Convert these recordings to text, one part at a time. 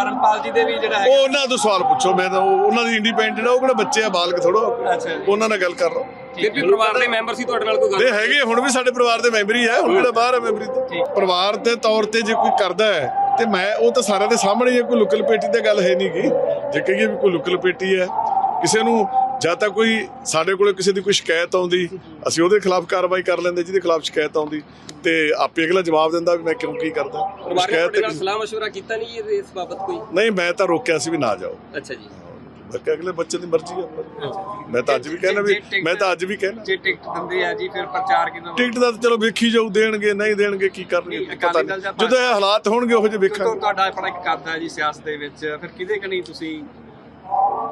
ਪਰਮਪਾਲ ਜੀ ਦੇ ਵੀ ਜਿਹੜਾ ਉਹ ਉਹਨਾਂ ਤੋਂ ਸਵਾਲ ਪੁੱਛੋ ਮੈਂ ਤਾਂ ਉਹ- ਉਹਨਾਂ ਦੀ ਇੰਡੀਪੈਂਡੈਂਟ ਆ ਉਹ ਕਿਹੜਾ ਬੱਚੇ ਆ ਬਾਲਕ ਥੋੜੋ। ਉਹਨਾਂ ਨਾਲ ਗੱਲ ਕਰ ਲਓ। ਵੀ ਪਰਿਵਾਰ ਦੇ ਮੈਂਬਰ ਸੀ ਤੁਹਾਡੇ ਨਾਲ ਕੋਈ ਗੱਲ? ਦੇ ਹੈਗੇ ਹੁਣ ਵੀ ਸਾਡੇ ਪਰਿਵਾਰ ਦੇ ਮੈਂਬਰ ਹੀ ਹੈ ਹੁਣ ਕਿਹੜਾ ਬਾਹਰ ਹੈ ਮੈਂਬਰੀ ਤੋਂ? ਪਰਿਵਾਰ ਦੇ ਤੌਰ ਤੇ ਜੇ ਕੋਈ ਕਰਦਾ ਹੈ ਤੇ ਮੈਂ ਉਹ ਤਾਂ ਸਾਰਿਆਂ ਦੇ ਸਾਹਮਣੇ ਹੀ ਹੈ, ਕੋਈ ਲੁਕਲ ਪੇਟੀ ਤੇ ਗੱਲ ਹੈ ਨਹੀਂ ਗੀ ਜੇ ਕਹੀਏ ਵੀ ਕੋਈ ਲੁਕਲ ਪੇਟੀ ਹੈ ਕਿਸੇ ਨੂੰ ਜਾਂ ਤਾਂ ਕੋਈ ਸਾਡੇ ਕੋਲੇ ਕਿਸੇ ਦੀ ਕੋਈ ਸ਼ਿਕਾਇਤ ਆਉਂਦੀ ਅਸੀਂ ਉਹਦੇ ਖਿਲਾਫ ਕਾਰਵਾਈ ਕਰ ਲੈਂਦੇ ਜਿਹਦੇ ਖਿਲਾਫ ਸ਼ਿਕਾਇਤ ਆਉਂਦੀ ਤੇ ਆਪੇ ਅਗਲਾ ਜਵਾਬ ਦਿੰਦਾ ਵੀ ਮੈਂ ਕਿਉਂ ਕੀ ਕਰਦਾ। ਸ਼ਿਕਾਇਤ ਤੇ- ਸਲਾਹ ਮਸ਼ਵਰਾ ਕੀਤਾ ਨਹੀਂ ਇਹ ਇਸ ਬਾਬਤ ਕੋਈ? ਨਹੀਂ ਮੈਂ ਤਾਂ ਰੋਕਿਆ ਸੀ ਵੀ ਨਾ ਜਾਓ। ਅੱਛਾ ਜੀ। ਬਾਕੀ ਅਗਲੇ ਬੱਚੇ ਦੀ ਮਰਜ਼ੀ ਹੈ ਮੈਂ ਤਾਂ ਅੱਜ ਵੀ ਕਹਿਣਾ ਵੀ ਮੈਂ ਤਾਂ ਅੱਜ ਵੀ ਕਹਿਣਾ। ਜੇ ਟਿਕਟ ਦਿੰਦੇ ਆ ਜੀ ਫਿਰ ਪ੍ਰਚਾਰ ਕਿਦਾਂ ਟਿਕਟ ਦਾ ਤਾਂ ਚਲੋ ਵੇਖੀ ਜਾਊ ਦੇਣਗੇ ਨਹੀਂ ਦੇਣਗੇ ਕੀ ਕਰਨਗੇ ਪਤਾ ਜਾਂ ਨਹੀਂ ਜਦੋਂ ਇਹ ਹਾਲਾਤ ਹੋਣਗੇ ਉਹੋ ਕਿਉਂਕਿ ਵੇਖਾਂਗੇ। ਤੁਹਾਡਾ ਆਪਣਾ ਇੱਕ ਕਰਦਾ ਜੀ ਸਿਆਸਤ ਦੇ ਵਿੱਚ ਫਿਰ ਕਿਹਦੇ ਕਨੀ ਤੁਸੀਂ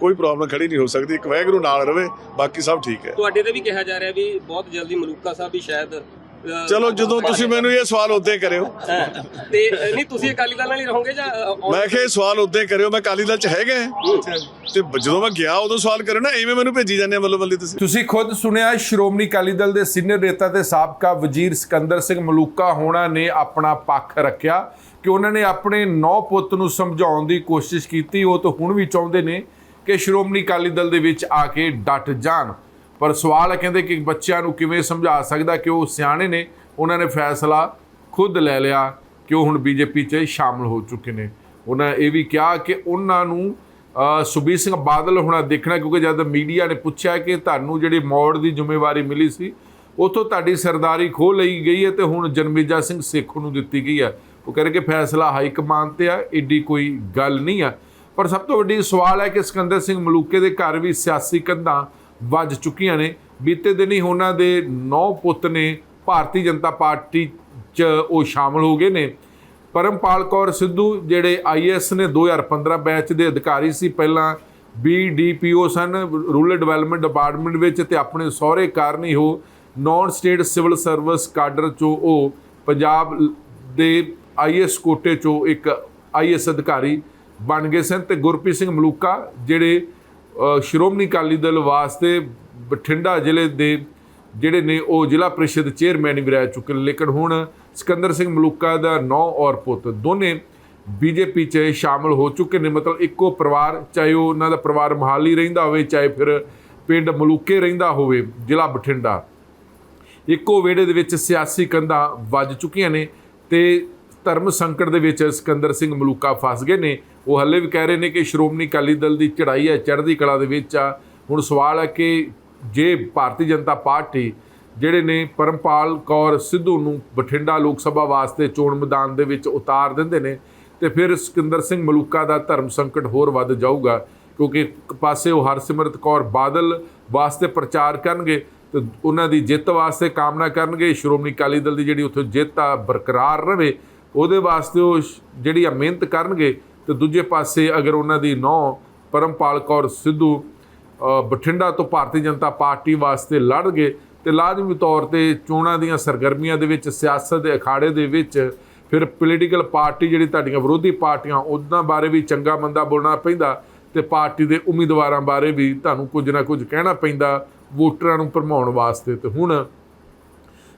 ਕੋਈ ਪ੍ਰੋਬਲਮ ਖੜੀ ਨਹੀਂ ਹੋ ਸਕਦੀ ਇੱਕ ਵੈਗਰੂ ਨਾਲ ਰਵੇ ਬਾਕੀ ਸਭ ਠੀਕ ਹੈ। ਤੁਹਾਡੇ ਤੇ ਵੀ ਕਿਹਾ ਜਾ ਰਿਹਾ ਵੀ ਬਹੁਤ ਜਲਦੀ ਮਲੂਕਾ ਸਾਹਿਬ ਵੀ ਸ਼ਾਇਦ ਚਲੋ ਜਦੋਂ ਤੁਸੀਂ ਮੈਨੂੰ ਇਹ ਸਵਾਲ ਉਦੋਂ ਹੀ ਕਰਿਓ। ਤੇ ਨਹੀਂ ਤੁਸੀਂ ਅਕਾਲੀ ਦਲ ਨਾਲ ਹੀ ਰਹੋਗੇ ਜਾਂ ਮੈਂ ਕਿਹਾ ਇਹ ਸਵਾਲ ਉਦੋਂ ਹੀ ਕਰਿਓ ਮੈਂ ਕਾਲੀ ਦਲ ਚ ਹੈਗਾ ਤੇ ਜਦੋਂ ਮੈਂ ਗਿਆ ਉਦੋਂ ਸਵਾਲ ਕਰਿਓ ਨਾ ਐਵੇਂ ਮੈਨੂੰ ਭੇਜੀ ਜਾਂਦੇ ਵੱਲੋਂ ਵੱਲੀ ਤੁਸੀਂ। ਤੁਸੀਂ ਖੁਦ ਸੁਣਿਆ ਸ਼੍ਰੋਮਣੀ ਅਕਾਲੀ ਦਲ ਦੇ ਸੀਨੀਅਰ ਨੇਤਾ ਤੇ ਸਾਬਕਾ ਵਜ਼ੀਰ ਸਿਕੰਦਰ ਸਿੰਘ ਮਲੂਕਾ ਹੋਣਾ ਨੇ ਆਪਣਾ ਪੱਖ ਰੱਖਿਆ ਕਿ ਉਹਨਾਂ ਨੇ ਆਪਣੇ ਨੌ ਪੁੱਤ ਨੂੰ ਸਮਝਾਉਣ ਦੀ ਕੋਸ਼ਿਸ਼ ਕੀਤੀ ਉਹ ਤਾਂ ਹੁਣ ਵੀ ਚਾਹੁੰਦੇ ਨੇ ਕਿ ਸ਼੍ਰੋਮਣੀ ਅਕਾਲੀ ਦਲ ਦੇ ਵਿੱਚ ਆ ਕੇ ਡਟ ਜਾਣ। ਪਰ ਸਵਾਲ ਹੈ ਕਹਿੰਦੇ ਕਿ ਬੱਚਿਆਂ ਨੂੰ ਕਿਵੇਂ ਸਮਝਾ ਸਕਦਾ ਕਿ ਉਹ ਸਿਆਣੇ ਨੇ? ਉਹਨਾਂ ਨੇ ਫੈਸਲਾ ਖੁਦ ਲੈ ਲਿਆ ਕਿ ਉਹ ਹੁਣ ਬੀਜੇਪੀ 'ਚ ਸ਼ਾਮਲ ਹੋ ਚੁੱਕੇ ਨੇ। ਉਹਨਾਂ ਇਹ ਵੀ ਕਿਹਾ ਕਿ ਉਹਨਾਂ ਨੂੰ ਅ, ਸੁਖਬੀਰ ਸਿੰਘ ਬਾਦਲ ਹੋਣਾ ਦੇਖਣਾ ਕਿਉਂਕਿ ਜਦ ਮੀਡੀਆ ਨੇ ਪੁੱਛਿਆ ਕਿ ਤੁਹਾਨੂੰ ਜਿਹੜੀ ਮੌੜ ਦੀ ਜ਼ਿੰਮੇਵਾਰੀ ਮਿਲੀ ਸੀ ਉਥੋਂ ਤੁਹਾਡੀ ਸਰਦਾਰੀ ਖੋਹ ਲਈ ਗਈ ਹੈ ਤੇ ਹੁਣ ਜਨਮੇਜਾ ਸਿੰਘ ਸੇਖੋਂ ਨੂੰ ਦਿੱਤੀ ਗਈ ਹੈ। ਉਹ ਕਹਿੰਦੇ ਕਿ ਫੈਸਲਾ ਹਾਈ ਕਮਾਨ ਤੇ ਆ ਏਡੀ ਕੋਈ ਗੱਲ ਨਹੀਂ ਆ। ਪਰ ਸਭ ਤੋਂ ਵੱਡੀ ਸਵਾਲ ਹੈ ਕਿ ਸਿਕੰਦਰ ਸਿੰਘ ਮਲੂਕੇ ਦੇ ਘਰ ਵੀ ਸਿਆਸੀ ਕੰਧਾਂ ਵੱਜ ਚੁੱਕੀਆਂ ਨੇ। ਬੀਤੇ ਦਿਨ ਹੀ ਉਹਨਾਂ ਦੇ ਨੌ ਪੁੱਤ ਨੇ ਭਾਰਤੀ ਜਨਤਾ ਪਾਰਟੀ 'ਚ ਉਹ ਸ਼ਾਮਲ ਹੋ ਗਏ ਨੇ। ਪਰਮਪਾਲ ਕੌਰ ਸਿੱਧੂ, ਜਿਹੜੇ ਆਈਐਸ ਨੇ 2015 ਬੈਚ ਦੇ ਅਧਿਕਾਰੀ ਸੀ, ਪਹਿਲਾਂ ਬੀਡੀਪੀਓ ਸਨ, ਰੂਰਲ ਡਿਵੈਲਪਮੈਂਟ ਡਿਪਾਰਟਮੈਂਟ ਵਿੱਚ ਤੇ ਆਪਣੇ ਸਹੁਰੇ ਕਾਰਨ ਹੀ ਉਹ non state civil service cadre ਚੋਂ ਉਹ ਪੰਜਾਬ ਦੇ ਆਈਐਸ ਕੋਟੇ ਚੋਂ ਇੱਕ ਆਈਐਸ ਅਧਿਕਾਰੀ ਬਣ ਗਏ ਸਨ ਤੇ ਗੁਰਪ੍ਰੀਤ ਸਿੰਘ ਮਲੂਕਾ ਜਿਹੜੇ ਸ਼੍ਰੋਮਣੀ ਅਕਾਲੀ ਦਲ ਵਾਸਤੇ ਬਠਿੰਡਾ ਜ਼ਿਲ੍ਹੇ ਦੇ ਜਿਹੜੇ ਨੇ ਉਹ ਜ਼ਿਲ੍ਹਾ ਪ੍ਰੀਸ਼ਦ ਚੇਅਰਮੈਨ ਵੀ ਰਹਿ ਚੁੱਕੇ ਨੇ। ਲੇਕਿਨ ਹੁਣ ਸਿਕੰਦਰ ਸਿੰਘ ਮਲੂਕਾ ਦਾ ਨੌ ਔਰ ਪੁੱਤ ਦੋਨੇ ਬੀਜੇਪੀ 'ਚ ਸ਼ਾਮਲ ਹੋ ਚੁੱਕੇ ਨੇ। ਮਤਲਬ ਇੱਕੋ ਪਰਿਵਾਰ, ਚਾਹੇ ਉਹ ਉਹਨਾਂ ਦਾ ਪਰਿਵਾਰ ਮਹਾਲੀ ਰਹਿੰਦਾ ਹੋਵੇ, ਚਾਹੇ ਫਿਰ ਪਿੰਡ ਮਲੂਕੇ ਰਹਿੰਦਾ ਹੋਵੇ, ਜ਼ਿਲ੍ਹਾ ਬਠਿੰਡਾ। ਇੱਕੋ ਵਿਹੜੇ ਦੇ ਵਿੱਚ ਸਿਆਸੀ ਕੰਧਾਂ ਵੱਜ ਚੁੱਕੀਆਂ ਨੇ ਤੇ ਧਰਮ ਸੰਕਟ ਦੇ ਵਿੱਚ ਸਿਕੰਦਰ ਸਿੰਘ ਮਲੂਕਾ ਫਸ ਗਏ ਨੇ। ਉਹ ਹੱਲੇ ਵੀ ਕਹਿ ਰਹੇ ਨੇ ਕਿ ਸ਼੍ਰੋਮਣੀ ਅਕਾਲੀ ਦਲ ਦੀ ਚੜ੍ਹਾਈ ਹੈ, ਚੜ੍ਹਦੀ ਕਲਾ ਦੇ ਵਿੱਚ ਆ। ਹੁਣ ਸਵਾਲ ਹੈ ਕਿ ਜੇ ਭਾਰਤੀ ਜਨਤਾ ਪਾਰਟੀ ਜਿਹੜੇ ਨੇ ਪਰਮਪਾਲ ਕੌਰ ਸਿੱਧੂ ਨੂੰ ਬਠਿੰਡਾ ਲੋਕ ਸਭਾ ਵਾਸਤੇ ਚੋਣ ਮੈਦਾਨ ਦੇ ਵਿੱਚ ਉਤਾਰ ਦਿੰਦੇ ਨੇ, ਤੇ ਫਿਰ ਸਿਕੰਦਰ ਸਿੰਘ ਮਲੂਕਾ ਦਾ ਧਰਮ ਸੰਕਟ ਹੋਰ ਵੱਧ ਜਾਊਗਾ, ਕਿਉਂਕਿ ਇੱਕ ਪਾਸੇ ਉਹ ਹਰਸਿਮਰਤ ਕੌਰ ਬਾਦਲ ਵਾਸਤੇ ਪ੍ਰਚਾਰ ਕਰਨਗੇ, ਤੇ ਉਹਨਾਂ ਦੀ ਜਿੱਤ ਵਾਸਤੇ ਕਾਮਨਾ ਕਰਨਗੇ, ਸ਼੍ਰੋਮਣੀ ਅਕਾਲੀ ਦਲ ਦੀ ਜਿਹੜੀ ਉੱਥੇ ਜਿੱਤ ਆ ਬਰਕਰਾਰ ਰਵੇ, ਉਹਦੇ ਵਾਸਤੇ ਉਹ ਜਿਹੜੀ ਆ ਮਿਹਨਤ ਕਰਨਗੇ ਤੇ ਦੂਜੇ ਪਾਸੇ ਅਗਰ ਉਹਨਾਂ ਦੀ ਨੌ ਪਰਮਪਾਲ ਕੌਰ ਸਿੱਧੂ ਬਠਿੰਡਾ ਤੋਂ ਭਾਰਤੀ ਜਨਤਾ ਪਾਰਟੀ ਵਾਸਤੇ ਲੜ ਗਏ ਤੇ ਲਾਜ਼ਮੀ ਤੌਰ ਤੇ ਚੋਣਾਂ ਦੀਆਂ ਸਰਗਰਮੀਆਂ ਦੇ ਵਿੱਚ, ਸਿਆਸਤ ਦੇ ਅਖਾੜੇ ਦੇ ਵਿੱਚ ਫਿਰ ਪੋਲੀਟੀਕਲ ਪਾਰਟੀ ਜਿਹੜੀ ਤੁਹਾਡੀਆਂ ਵਿਰੋਧੀ ਪਾਰਟੀਆਂ ਉਹਨਾਂ ਬਾਰੇ ਵੀ ਚੰਗਾ ਮੰਦਾ ਬੋਲਣਾ ਪੈਂਦਾ ਤੇ ਪਾਰਟੀ ਦੇ ਉਮੀਦਵਾਰਾਂ ਬਾਰੇ ਵੀ ਤੁਹਾਨੂੰ ਕੁਝ ਨਾ ਕੁਝ ਕਹਿਣਾ ਪੈਂਦਾ ਵੋਟਰਾਂ ਨੂੰ ਭਰਮਾਉਣ ਵਾਸਤੇ। ਤੇ ਹੁਣ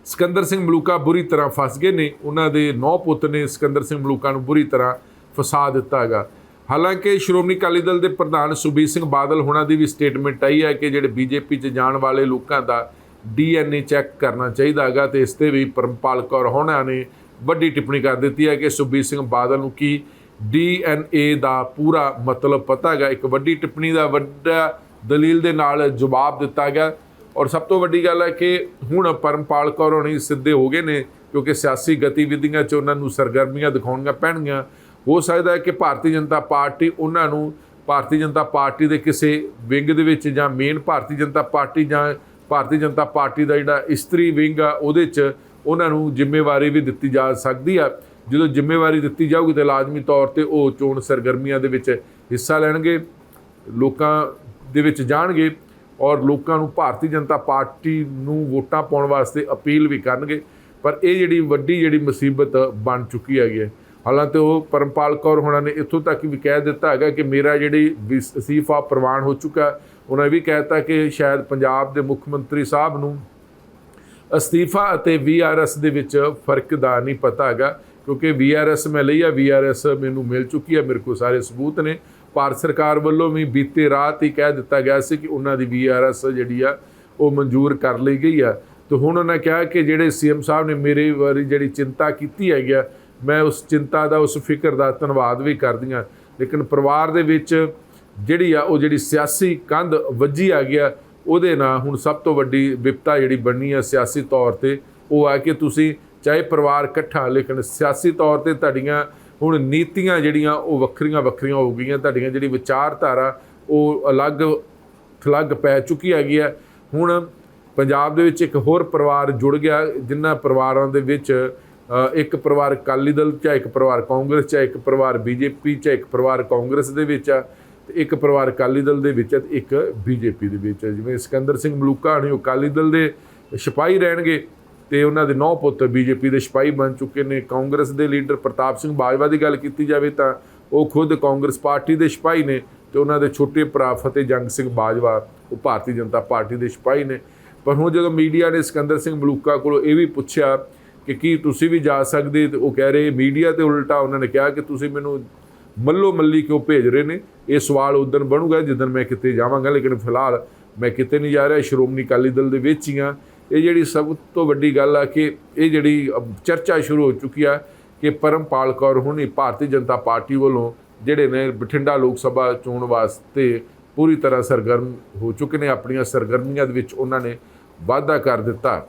ਸਿਕੰਦਰ ਸਿੰਘ ਮਲੂਕਾ ਬੁਰੀ ਤਰ੍ਹਾਂ ਫਸ ਗਏ ਨੇ, ਉਹਨਾਂ ਦੇ ਨੌ ਪੁੱਤ ਨੇ ਸਿਕੰਦਰ ਸਿੰਘ ਮਲੂਕਾ ਨੂੰ ਬੁਰੀ ਤਰ੍ਹਾਂ ਫਸਾ ਦਿੱਤਾ ਹੈਗਾ। ਹਾਲਾਂਕਿ ਸ਼੍ਰੋਮਣੀ ਅਕਾਲੀ ਦਲ ਦੇ ਪ੍ਰਧਾਨ ਸੁਬੀਰ ਸਿੰਘ ਬਾਦਲ ਹੁਣਾਂ ਦੀ ਵੀ ਸਟੇਟਮੈਂਟ ਆਈ ਹੈ ਕਿ ਜਿਹੜੇ ਬੀਜੇਪੀ 'ਚ ਜਾਣ ਵਾਲੇ ਲੋਕਾਂ ਦਾ ਡੀਐਨਏ ਚੈੱਕ ਕਰਨਾ ਚਾਹੀਦਾ ਹੈਗਾ ਤੇ ਇਸ ਤੇ ਵੀ ਪਰਮਪਾਲ ਕੌਰ ਹੋਣਾ ਨੇ ਵੱਡੀ ਟਿੱਪਣੀ ਕਰ ਦਿੱਤੀ ਹੈ ਕਿ ਸੁਬੀਰ ਸਿੰਘ ਬਾਦਲ ਨੂੰ ਕੀ ਡੀਐਨਏ ਦਾ ਪੂਰਾ ਮਤਲਬ ਪਤਾ ਹੈਗਾ। ਇੱਕ ਵੱਡੀ ਟਿੱਪਣੀ ਦਾ ਵੱਡਾ ਦਲੀਲ ਦੇ ਨਾਲ ਜਵਾਬ ਦਿੱਤਾ ਗਿਆ। ਔਰ ਸਭ ਤੋਂ ਵੱਡੀ ਗੱਲ ਹੈ ਕਿ ਹੁਣ ਪਰਮਪਾਲ ਕੌਰ ਹੋਣੀ ਸਿੱਧੇ ਹੋ ਗਏ ਨੇ ਕਿਉਂਕਿ ਸਿਆਸੀ ਗਤੀਵਿਧੀਆਂ 'ਚ ਉਹਨਾਂ ਨੂੰ ਸਰਗਰਮੀਆਂ ਦਿਖਾਉਣੀਆਂ ਪੈਣਗੀਆਂ। ਹੋ ਸਕਦਾ ਹੈ ਕਿ ਭਾਰਤੀ ਜਨਤਾ ਪਾਰਟੀ ਉਹਨਾਂ ਨੂੰ ਭਾਰਤੀ ਜਨਤਾ ਪਾਰਟੀ ਦੇ ਕਿਸੇ ਵਿੰਗ ਦੇ ਵਿੱਚ ਜਾਂ ਮੇਨ ਭਾਰਤੀ ਜਨਤਾ ਪਾਰਟੀ ਜਾਂ ਭਾਰਤੀ ਜਨਤਾ ਪਾਰਟੀ ਦਾ ਜਿਹੜਾ ਇਸਤਰੀ ਵਿੰਗ ਆ, ਉਹਦੇ 'ਚ ਉਹਨਾਂ ਨੂੰ ਜ਼ਿੰਮੇਵਾਰੀ ਵੀ ਦਿੱਤੀ ਜਾ ਸਕਦੀ ਆ। ਜਦੋਂ ਜ਼ਿੰਮੇਵਾਰੀ ਦਿੱਤੀ ਜਾਊਗੀ ਤੇ ਲਾਜ਼ਮੀ ਤੌਰ ਤੇ ਉਹ ਚੋਣ ਸਰਗਰਮੀਆਂ ਦੇ ਵਿੱਚ ਹਿੱਸਾ ਲੈਣਗੇ, ਲੋਕਾਂ ਦੇ ਵਿੱਚ ਜਾਣਗੇ ਔਰ ਲੋਕਾਂ ਨੂੰ ਭਾਰਤੀ ਜਨਤਾ ਪਾਰਟੀ ਨੂੰ ਵੋਟਾਂ ਪਾਉਣ ਵਾਸਤੇ ਅਪੀਲ ਵੀ ਕਰਨਗੇ। ਪਰ ਇਹ ਜਿਹੜੀ ਵੱਡੀ ਜਿਹੜੀ ਮੁਸੀਬਤ ਬਣ ਚੁੱਕੀ ਹੈਗੀ ਹੈ ਹਾਲਾਂਕਿ ਉਹ ਪਰਮਪਾਲ ਕੌਰ ਹੋਣਾ ਨੇ ਇੱਥੋਂ ਤੱਕ ਵੀ ਕਹਿ ਦਿੱਤਾ ਹੈਗਾ ਕਿ ਮੇਰਾ ਜਿਹੜੀ ਵਸੀਫਾ ਪ੍ਰਵਾਨ ਹੋ ਚੁੱਕਾ ਉਹਨਾਂ ਇਹ ਵੀ ਕਹਿਤਾ ਕਿ ਸ਼ਾਇਦ ਪੰਜਾਬ ਦੇ ਮੁੱਖ ਮੰਤਰੀ ਸਾਹਿਬ ਨੂੰ ਅਸਤੀਫਾ ਅਤੇ ਵੀਆਰਐਸ ਦੇ ਵਿੱਚ ਫ਼ਰਕ ਦਾ ਨਹੀਂ ਪਤਾ ਹੈਗਾ, ਕਿਉਂਕਿ ਵੀਆਰਐਸ ਮੈਂ ਲਈ ਆ ਵੀਆਰਐਸ ਮੈਨੂੰ ਮਿਲ ਚੁੱਕੀ ਹੈ ਮੇਰੇ ਕੋਲ ਸਾਰੇ ਸਬੂਤ ਨੇ। ਭਾਰਤ ਸਰਕਾਰ ਵੱਲੋਂ ਵੀ ਬੀਤੇ ਰਾਤ ਹੀ ਕਹਿ ਦਿੱਤਾ ਗਿਆ ਸੀ ਕਿ ਉਹਨਾਂ ਦੀ ਵੀਆਰਐਸ ਜਿਹੜੀ ਆ, ਉਹ ਮਨਜ਼ੂਰ ਕਰ ਲਈ ਗਈ ਆ। ਤੇ ਹੁਣ ਉਹਨਾਂ ਕਿਹਾ ਕਿ ਜਿਹੜੇ ਸੀਐਮ ਸਾਹਿਬ ਨੇ ਮੇਰੇ ਵਾਰੀ ਜਿਹੜੀ ਚਿੰਤਾ ਕੀਤੀ ਹੈਗੀ ਆ ਮੈਂ ਉਸ ਚਿੰਤਾ ਦਾ, ਉਸ ਫਿਕਰ ਦਾ ਧੰਨਵਾਦ ਵੀ ਕਰਦੀ ਹਾਂ। ਲੇਕਿਨ ਪਰਿਵਾਰ ਦੇ ਵਿੱਚ ਜਿਹੜੀ ਆ, ਉਹ ਜਿਹੜੀ ਸਿਆਸੀ ਕੰਧ ਵੱਜੀ ਆ ਗਿਆ ਉਹਦੇ ਨਾਲ ਹੁਣ ਸਭ ਤੋਂ ਵੱਡੀ ਵਿਪਤਾ ਜਿਹੜੀ ਬਣਨੀ ਆ ਸਿਆਸੀ ਤੌਰ ਤੇ, ਉਹ ਆ ਕਿ ਤੁਸੀਂ ਚਾਹੇ ਪਰਿਵਾਰ ਇਕੱਠਾ, ਲੇਕਿਨ ਸਿਆਸੀ ਤੌਰ ਤੇ ਤੁਹਾਡੀਆਂ ਹੁਣ ਨੀਤੀਆਂ ਜਿਹੜੀਆਂ, ਉਹ ਵੱਖਰੀਆਂ ਵੱਖਰੀਆਂ ਹੋ ਗਈਆਂ, ਤੁਹਾਡੀਆਂ ਜਿਹੜੀ ਵਿਚਾਰਧਾਰਾ, ਉਹ ਅਲੱਗ ਥਲੱਗ ਪੈ ਚੁੱਕੀ ਹੈਗੀ ਆ। ਹੁਣ ਪੰਜਾਬ ਦੇ ਵਿੱਚ ਇੱਕ ਹੋਰ ਪਰਿਵਾਰ ਜੁੜ ਗਿਆ, ਜਿਨ੍ਹਾਂ ਪਰਿਵਾਰਾਂ ਦੇ ਵਿੱਚ ਇੱਕ ਪਰਿਵਾਰ ਅਕਾਲੀ ਦਲ ਚਾਹੇ ਇੱਕ ਪਰਿਵਾਰ ਕਾਂਗਰਸ ਚਾਹੇ ਇੱਕ ਪਰਿਵਾਰ ਬੀਜੇਪੀ ਚਾਹੇ ਇੱਕ ਪਰਿਵਾਰ ਕਾਂਗਰਸ ਦੇ ਵਿੱਚ ਆ ਤੇ ਇੱਕ ਪਰਿਵਾਰ ਅਕਾਲੀ ਦਲ ਦੇ ਵਿੱਚ ਆ ਤੇ ਇੱਕ ਬੀਜੇਪੀ ਦੇ ਵਿੱਚ ਆ। ਜਿਵੇਂ ਸਿਕੰਦਰ ਸਿੰਘ ਮਲੂਕਾ ਨੇ ਉਹ ਅਕਾਲੀ ਦਲ ਦੇ ਸਿਪਾਹੀ ਰਹਿਣਗੇ ਤੇ ਉਹਨਾਂ ਦੇ ਨੌ ਪੁੱਤ ਬੀਜੇਪੀ ਦੇ ਸਿਪਾਹੀ ਬਣ ਚੁੱਕੇ ਨੇ ਕਾਂਗਰਸ ਦੇ ਲੀਡਰ ਪ੍ਰਤਾਪ ਸਿੰਘ ਬਾਜਵਾ ਦੀ ਗੱਲ ਕੀਤੀ ਜਾਵੇ ਤਾਂ ਉਹ ਖੁਦ ਕਾਂਗਰਸ ਪਾਰਟੀ ਦੇ ਸਿਪਾਹੀ ਨੇ ਤੇ ਉਹਨਾਂ ਦੇ ਛੋਟੇ ਭਰਾ ਫਤਿਹ ਜੰਗ ਸਿੰਘ ਬਾਜਵਾ, ਉਹ ਭਾਰਤੀ ਜਨਤਾ ਪਾਰਟੀ ਦੇ ਸਿਪਾਹੀ ਨੇ ਪਰ ਹੁਣ ਜਦੋਂ ਮੀਡੀਆ ਨੇ ਸਿਕੰਦਰ ਸਿੰਘ ਮਲੂਕਾ ਕੋਲੋਂ ਇਹ ਵੀ ਪੁੱਛਿਆ ਕਿ ਕੀ ਤੁਸੀਂ ਵੀ ਜਾ ਸਕਦੇ? ਤੇ ਉਹ ਕਹਿ ਰਹੇ, ਮੀਡੀਆ ਤੇ ਉਲਟਾ ਉਹਨਾਂ ਨੇ ਕਿਹਾ ਕਿ ਤੁਸੀਂ ਮੈਨੂੰ ਮੱਲੋ ਮੱਲੀ ਕਿਉਂ ਭੇਜ ਰਹੇ ਨੇ? ਇਹ ਸਵਾਲ ਉਦੋਂ ਬਣੂਗਾ ਜਦੋਂ ਮੈਂ ਕਿਤੇ ਜਾਵਾਂਗਾ, ਲੇਕਿਨ ਫਿਲਹਾਲ ਮੈਂ ਕਿਤੇ ਨਹੀਂ ਜਾ ਰਿਹਾ। ਸ਼੍ਰੋਮਣੀ ਅਕਾਲੀ ਦਲ ਦੇ ਵਿੱਚ ਹੀ ਆ ਇਹ ਜਿਹੜੀ ਸਭ ਤੋਂ ਵੱਡੀ ਗੱਲ ਆ ਕਿ ਇਹ ਜਿਹੜੀ ਚਰਚਾ ਸ਼ੁਰੂ ਹੋ ਚੁੱਕੀ ਆ ਕਿ ਪਰਮਪਾਲ ਕੌਰ ਹੁਣੀ ਭਾਰਤੀ ਜਨਤਾ ਪਾਰਟੀ ਵੱਲੋਂ ਜਿਹੜੇ ਨੇ ਬਠਿੰਡਾ ਲੋਕ ਸਭਾ ਚੋਣ ਵਾਸਤੇ ਪੂਰੀ ਤਰ੍ਹਾਂ ਸਰਗਰਮ ਹੋ ਚੁੱਕੇ ਨੇ, ਆਪਣੀਆਂ ਸਰਗਰਮੀਆਂ ਦੇ ਵਿੱਚ ਉਹਨਾਂ ਨੇ ਵਾਅਦਾ ਕਰ ਦਿੱਤਾ।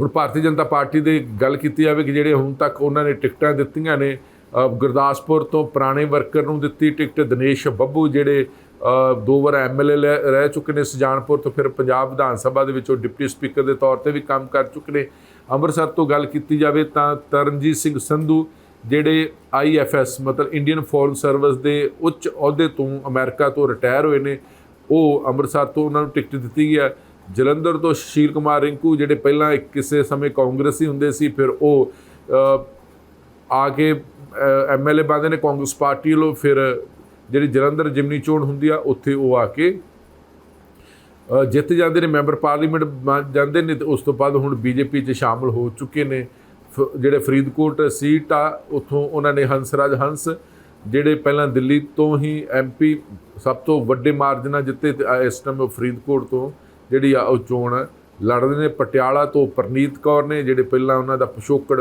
ਹੁਣ ਭਾਰਤੀ ਜਨਤਾ ਪਾਰਟੀ ਦੀ ਗੱਲ ਕੀਤੀ ਜਾਵੇ ਕਿ ਜਿਹੜੇ ਹੁਣ ਤੱਕ ਉਹਨਾਂ ਨੇ ਟਿਕਟਾਂ ਦਿੱਤੀਆਂ ਨੇ ਗੁਰਦਾਸਪੁਰ ਤੋਂ ਪੁਰਾਣੇ ਵਰਕਰ ਨੂੰ ਦਿੱਤੀ ਟਿਕਟ, ਦਿਨੇਸ਼ ਬੱਬੂ ਜਿਹੜੇ ਦੋ ਵਾਰ ਐਮਐਲਏ ਰਹਿ ਚੁੱਕੇ ਨੇ ਸੁਜਾਨਪੁਰ ਤੋਂ, ਫਿਰ ਪੰਜਾਬ ਵਿਧਾਨ ਸਭਾ ਦੇ ਵਿੱਚ ਉਹ ਡਿਪਟੀ ਸਪੀਕਰ ਦੇ ਤੌਰ ਤੇ ਵੀ ਕੰਮ ਕਰ ਚੁੱਕੇ ਨੇ। ਅੰਮ੍ਰਿਤਸਰ ਤੋਂ ਗੱਲ ਕੀਤੀ ਜਾਵੇ ਤਾਂ ਤਰਨਜੀਤ ਸਿੰਘ ਸੰਧੂ ਜਿਹੜੇ ਆਈਐਫਐਸ ਮਤਲਬ ਇੰਡੀਅਨ ਫੋਰਨ ਸਰਵਿਸ ਦੇ ਉੱਚ ਅਹੁਦੇ ਤੋਂ ਅਮਰੀਕਾ ਤੋਂ ਰਿਟਾਇਰ ਹੋਏ ਨੇ, ਉਹ ਅੰਮ੍ਰਿਤਸਰ ਤੋਂ ਉਹਨਾਂ ਨੂੰ ਟਿਕਟ ਦਿੱਤੀ ਗਈ ਹੈ। ਜਲੰਧਰ ਤੋਂ ਸੁਸ਼ੀਲ ਕੁਮਾਰ ਰਿੰਕੂ, ਜਿਹੜੇ ਪਹਿਲਾਂ ਇੱਕ ਕਿਸੇ ਸਮੇਂ ਕਾਂਗਰਸੀ ਹੁੰਦੇ ਸੀ, ਫਿਰ ਉਹ ਆ ਕੇ ਐਮਐਲਏ ਬਣਦੇ ਨੇ, ਕਾਂਗਰਸ ਪਾਰਟੀ ਵੱਲੋਂ, ਫਿਰ ਜਿਹੜੀ ਜਲੰਧਰ ਜਿਮਨੀ ਚੋਣ ਹੁੰਦੀ ਆ, ਉੱਥੇ ਉਹ ਆ ਕੇ ਜਿੱਤ ਜਾਂਦੇ ਨੇ, ਮੈਂਬਰ ਪਾਰਲੀਮੈਂਟ ਬਣ ਜਾਂਦੇ ਨੇ, ਤੇ ਉਸ ਤੋਂ ਬਾਅਦ ਹੁਣ ਬੀਜੇਪੀ 'ਚ ਸ਼ਾਮਲ ਹੋ ਚੁੱਕੇ ਨੇ। ਫ- ਜਿਹੜੇ ਫਰੀਦਕੋਟ ਸੀਟ ਆ, ਉੱਥੋਂ ਉਹਨਾਂ ਨੇ ਹੰਸਰਾਜ ਹੰਸ, ਜਿਹੜੇ ਪਹਿਲਾਂ ਦਿੱਲੀ ਤੋਂ ਹੀ ਐਮਪੀ ਸਭ ਤੋਂ ਵੱਡੇ ਮਾਰਜਨ ਨਾਲ ਜਿੱਤੇ, ਤੇ ਇਸ ਟਾਈਮ ਫਰੀਦਕੋਟ ਤੋਂ ਜਿਹੜੀ ਆ ਉਹ ਚੋਣ ਲੜਦੇ ਨੇ, ਪਟਿਆਲਾ ਤੋਂ ਪ੍ਰਨੀਤ ਕੌਰ ਨੇ, ਜਿਹੜੇ ਪਹਿਲਾਂ ਉਹਨਾਂ ਦਾ ਪਿਛੋਕੜ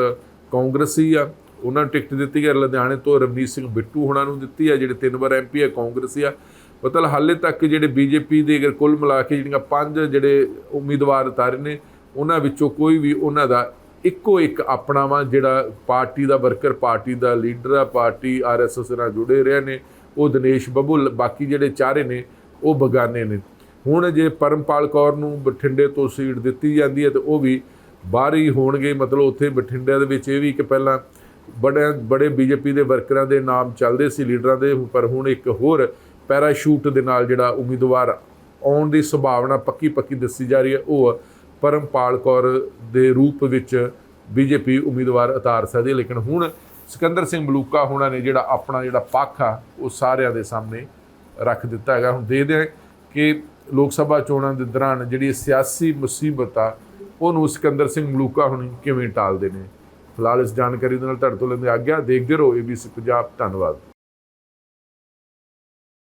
ਕਾਂਗਰਸੀ ਆ, ਉਹਨਾਂ ਨੂੰ ਟਿਕਟ ਦਿੱਤੀ ਹੈ। ਲੁਧਿਆਣੇ ਤੋਂ ਰਵਨੀਤ ਸਿੰਘ ਬਿੱਟੂ ਹੁਣਾਂ ਨੂੰ ਦਿੱਤੀ ਹੈ, ਜਿਹੜੇ ਤਿੰਨ ਵਾਰ ਐਮਪੀ ਆ ਕਾਂਗਰਸੀ ਆ। ਮਤਲਬ ਹਾਲੇ ਤੱਕ ਜਿਹੜੇ ਬੀਜੇਪੀ ਦੇ ਅਗਰ ਕੁੱਲ ਮਿਲਾ ਕੇ ਜਿਹੜੀਆਂ ਪੰਜ ਜਿਹੜੇ ਉਮੀਦਵਾਰ ਉਤਾਰੇ ਨੇ, ਉਹਨਾਂ ਵਿੱਚੋਂ ਕੋਈ ਵੀ ਉਹਨਾਂ ਦਾ ਇੱਕੋ ਇੱਕ ਆਪਣਾ ਵਾ, ਜਿਹੜਾ ਪਾਰਟੀ ਦਾ ਵਰਕਰ, ਪਾਰਟੀ ਦਾ ਲੀਡਰ ਆ, ਪਾਰਟੀ ਆਰਐਸਐਸ ਨਾਲ ਜੁੜੇ ਰਹੇ ਨੇ, ਉਹ ਦਿਨੇਸ਼ ਬੱਬੂ, ਬਾਕੀ ਜਿਹੜੇ ਚਾਰੇ ਨੇ, ਉਹ ਬਗਾਨੇ ਨੇ। ਹੁਣ ਜੇ ਪਰਮਪਾਲ ਕੌਰ ਨੂੰ ਬਠਿੰਡੇ ਤੋਂ ਸੀਟ ਦਿੱਤੀ ਜਾਂਦੀ ਹੈ ਤੇ ਉਹ ਵੀ ਬਾਹਰ ਹੀ ਹੋਣਗੇ। ਮਤਲਬ ਉੱਥੇ ਬਠਿੰਡੇ ਦੇ ਵਿੱਚ ਇਹ ਵੀ ਕਿ ਪਹਿਲਾਂ ਬੜੇ ਬੜੇ ਬੀਜੇਪੀ ਦੇ ਵਰਕਰਾਂ ਦੇ ਨਾਮ ਚੱਲਦੇ ਸੀ, ਲੀਡਰਾਂ ਦੇ, ਪਰ ਹੁਣ ਇੱਕ ਹੋਰ ਪੈਰਾਸ਼ੂਟ ਦੇ ਨਾਲ ਜਿਹੜਾ ਉਮੀਦਵਾਰ ਆਉਣ ਦੀ ਸੰਭਾਵਨਾ ਪੱਕੀ ਪੱਕੀ ਦੱਸੀ ਜਾ ਰਹੀ ਹੈ, ਉਹ ਪਰਮਪਾਲ ਕੌਰ ਦੇ ਰੂਪ ਵਿੱਚ ਬੀਜੇਪੀ ਉਮੀਦਵਾਰ ਉਤਾਰ ਸਕਦੀ ਹੈ। ਲੇਕਿਨ ਹੁਣ ਸਿਕੰਦਰ ਸਿੰਘ ਮਲੂਕਾ ਹੋਣਾ ਨੇ ਜਿਹੜਾ ਆਪਣਾ ਜਿਹੜਾ ਪੱਖ ਆ ਉਹ ਸਾਰਿਆਂ ਦੇ ਸਾਹਮਣੇ ਰੱਖ ਦਿੱਤਾ ਹੈਗਾ। ਹੁਣ ਦੇਖਦੇ ਹਾਂ ਕਿ ਲੋਕ ਸਭਾ ਚੋਣਾਂ ਦੇ ਦੌਰਾਨ ਜਿਹੜੀ ਸਿਆਸੀ ਮੁਸੀਬਤ ਆ, ਉਹਨੂੰ ਸਿਕੰਦਰ ਸਿੰਘ ਮਲੂਕਾ ਹੁਣੀ ਕਿਵੇਂ ਟਾਲਦੇ ਨੇ? ਫਿਲਹਾਲ ਇਸ ਜਾਣਕਾਰੀ ਦੇ ਨਾਲ ਤੁਹਾਡੇ ਤੋਂ ਲੈਂਦੇ ਆਗਿਆ, ਦੇਖਦੇ ਰਹੋ ਏਬੀਸੀ ਪੰਜਾਬ, ਧੰਨਵਾਦ।